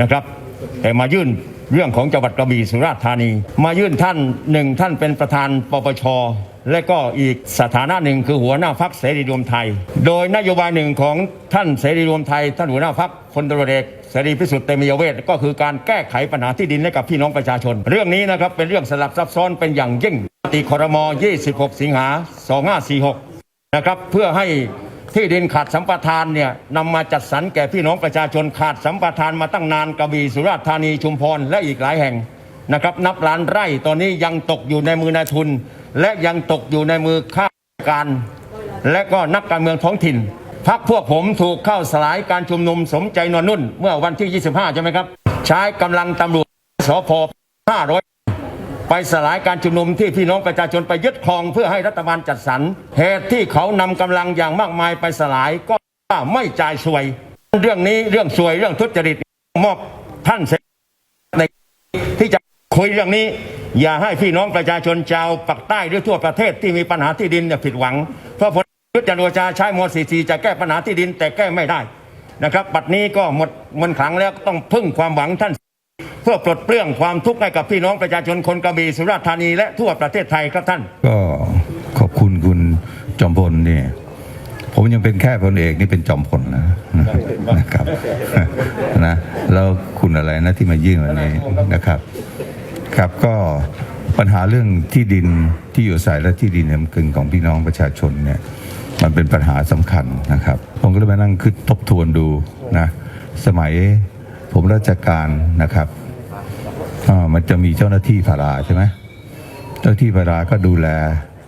นะครับ แต่มายื่นเรื่องของจังหวัดกระบี่สุราษฎร์ธานี มายื่นท่านหนึ่งท่านเป็นประธานปปชและก็อีกสถานะหนึ่งคือหัวหน้าพักเสรีรวมไทย โดยนโยบายหนึ่งของท่านเสรีรวมไทย ท่านหัวหน้าพักพลตรวจเอกเสรีพิสุทธิ์เตมียเวทก็คือการแก้ไขปัญหาที่ดินให้กับพี่น้องประชาชน เรื่องนี้นะครับเป็นเรื่องสลับซับซ้อนเป็นอย่างยิ่งมติครม26 สิงหา2546 นะครับเพื่อให้ ที่ดินขาดสัมปทานเนี่ยนำมาจัดสรรแก่พี่น้องประชาชนขาดสัมปทานมาตั้งนานกระบี่สุราษฎร์ธานีชุมพรและอีกหลายแห่งนะครับ นับล้านไร่ตอนนี้ยังตกอยู่ในมือนายทุน และยังตกอยู่ในมือข้าราชการ และก็นักการเมืองท้องถิ่นพักพวกผมถูกเข้าสลายการชุมนุมสมใจนวลนุ่น เมื่อวันที่ 25 ใช่ไหมครับ ใช้กำลังตำรวจสพ500 ไปสลายการชุมนุมที่พี่น้องประชาชนไปยึดครองเพื่อให้รัฐบาลจัดสรรเหตุที่เขานำกำลังอย่างมากมายไปสลายก็ไม่จ่ายสวย เรื่องนี้เรื่องสวยเรื่องทุจริตมอบท่านเสในที่จะคุยเรื่องนี้ อย่าให้พี่น้องประชาชนชาวปากใต้หรือทั่วประเทศที่มีปัญหาที่ดินเนี่ยผิดหวัง เพราะผลยุทธจันทร์โอชาใช้ม .44 จะแก้ปัญหาที่ดินแต่แก้ไม่ได้นะครับบัดนี้ก็หมดมนขังแล้วต้องพึ่งความหวังท่าน พื่อปลดเปลื้องความทุกข์ให้กับพี่น้องประชาชนคนกระบี่สุราษฎร์ธานีและทั่วประเทศไทยครับท่าน ก็ขอบคุณคุณจอมพลเนี่ยผมยังเป็นแค่พลเอกนี่เป็นจอมพลนะนะครับนะแล้วคุณอะไรนะที่มายื่นวันนี้นะครับ ครับก็ปัญหาเรื่องที่ดินที่อยู่อาศัยและที่ดินเนี่ยมันเป็นของพี่น้องประชาชนเนี่ยมันเป็นปัญหาสำคัญนะครับ ผมก็เลยมานั่งคิดทบทวนดูนะสมัยผมราชการนะครับ มันจะมีเจ้าหน้าที่พาราใช่ไหมเจ้าที่พาราก็ดูแล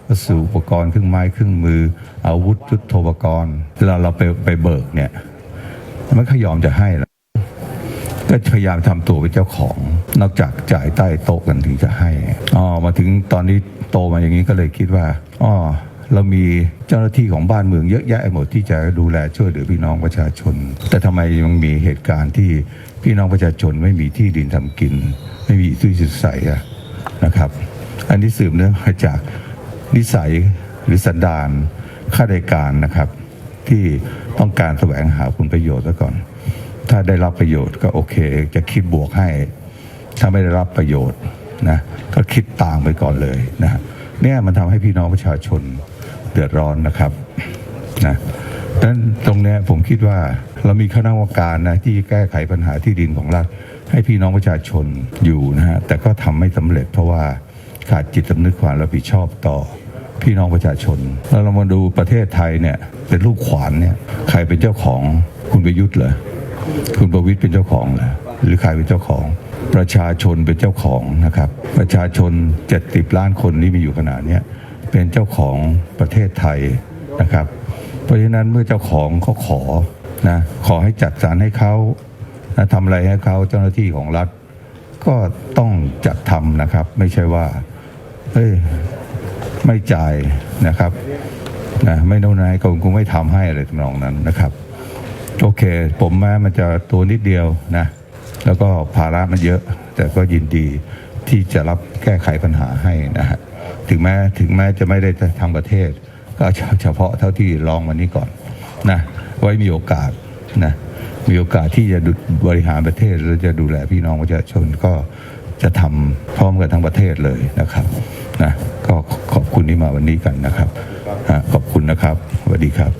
วัสดุอุปกรณ์เครื่องไม้เครื่องมือ อาวุธยุทโธปกรณ์เวลาเราไปไปเบิกเนี่ย มันก็ยอมจะให้แล้วก็พยายามทำตัวเป็นเจ้าของ นอกจากจ่ายใต้โต๊ะกันถึงจะให้อ๋อมาถึงตอนนี้โตมาอย่างนี้ก็เลยคิดว่าอ๋อ เรามีเจ้าหน้าที่ของบ้านเมืองเยอะแยะหมดที่จะดูแลช่วยเหลือพี่น้องประชาชน แต่ทำไมยังมีเหตุการณ์ที่พี่น้องประชาชนไม่มีที่ดินทำกิน ไม่มีที่สุดใสนะครับ อันนี้สืบเนื่องมาจากนิสัยหรือสันดานข้าราชการนะครับ ที่ต้องการแสวงหาผลประโยชน์ซะก่อน ถ้าได้รับประโยชน์ก็โอเค จะคิดบวกให้ ถ้าไม่ได้รับประโยชน์นะก็คิดต่างไปก่อนเลยนะเนี่ยมันทำให้พี่น้องประชาชน เดือดร้อนนะครับนะดังนั้นตรงเนี้ยผมคิดว่าเรามีคณะกรรมการนะที่แก้ไขปัญหาที่ดินของรัฐ ให้พี่น้องประชาชนอยู่นะฮะแต่ก็ทำไม่สำเร็จเพราะว่าขาดจิตสำนึกความรับผิดชอบต่อพี่น้องประชาชน แล้วเรามาดูประเทศไทยเนี่ยเป็นลูกขวานเนี่ยใครเป็นเจ้าของคุณประยุทธ์เหรอคุณประวิตยเป็นเจ้าของเหรอหรือใครเป็นเจ้าของ ประชาชนเป็นเจ้าของนะครับ ประชาชน 70 ล้านคนที่มีอยู่ขนาดเนี้ย เป็นเจ้าของประเทศไทยนะครับ เพราะฉะนั้นเมื่อเจ้าของเขาขอนะขอให้จัดสรรให้เขานะทำอะไรให้เขาเจ้าหน้าที่ของรัฐ ก็ต้องจัดทำนะครับ ไม่ใช่ว่าเฮ้ยไม่จ่ายนะครับนะไม่โน้นนายก็คงไม่ทำให้อะไรทำนองนั้นนะครับโอเค ผมแม้มันจะตัวนิดเดียวนะแล้วก็ภาระมันเยอะ แต่ก็ยินดีที่จะรับแก้ไขปัญหาให้นะฮะ ถึงแม้ถึงแม้จะไม่ได้ทางประเทศ ก็เฉพาะเท่าที่ลองวันนี้ก่อนนะไว้มีโอกาสนะมีโอกาสที่จะดูบริหารประเทศและจะดูแลพี่น้องประชาชนก็จะทำพร้อมกันทั้งประเทศเลยนะครับนะก็ขอบคุณที่มาวันนี้กันนะครับขอบคุณนะครับสวัสดีครับ